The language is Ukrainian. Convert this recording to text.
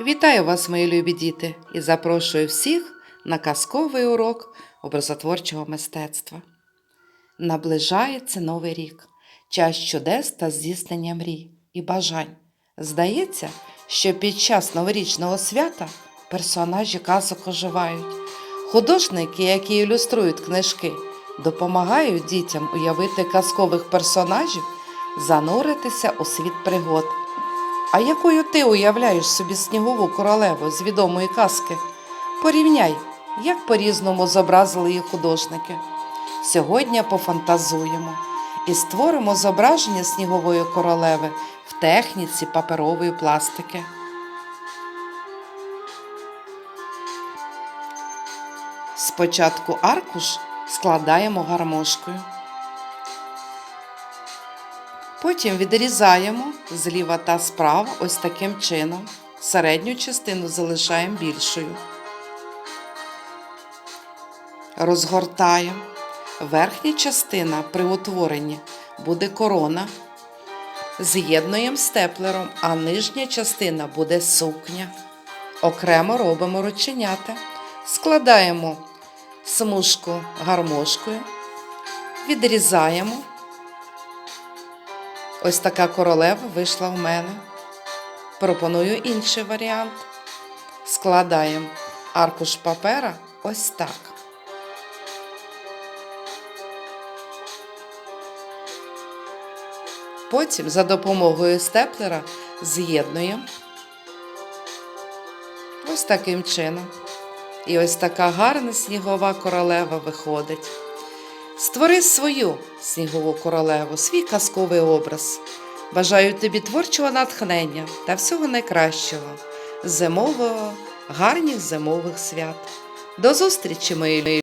Вітаю вас, мої любі діти, і запрошую всіх на казковий урок образотворчого мистецтва. Наближається новий рік, час чудес та здійснення мрій і бажань. Здається, що під час новорічного свята персонажі казок оживають. Художники, які ілюструють книжки, допомагають дітям уявити казкових персонажів, зануритися у світ пригод. А якою ти уявляєш собі снігову королеву з відомої казки? Порівняй, як по-різному зобразили її художники. Сьогодні пофантазуємо і створимо зображення снігової королеви в техніці паперової пластики. Спочатку аркуш складаємо гармошкою. Потім відрізаємо зліва та справа ось таким чином. Середню частину залишаємо більшою. Розгортаємо. Верхня частина при утворенні буде корона. З'єднуємо степлером, а нижня частина буде сукня. Окремо робимо рученята. Складаємо смужку гармошкою, відрізаємо. Ось така королева вийшла в мене. Пропоную інший варіант. Складаємо аркуш папера ось так. Потім за допомогою степлера з'єднуємо ось таким чином. І ось така гарна снігова королева виходить. Створи свою снігову королеву, свій казковий образ. Бажаю тобі творчого натхнення та всього найкращого, зимового, гарних зимових свят. До зустрічі, мої!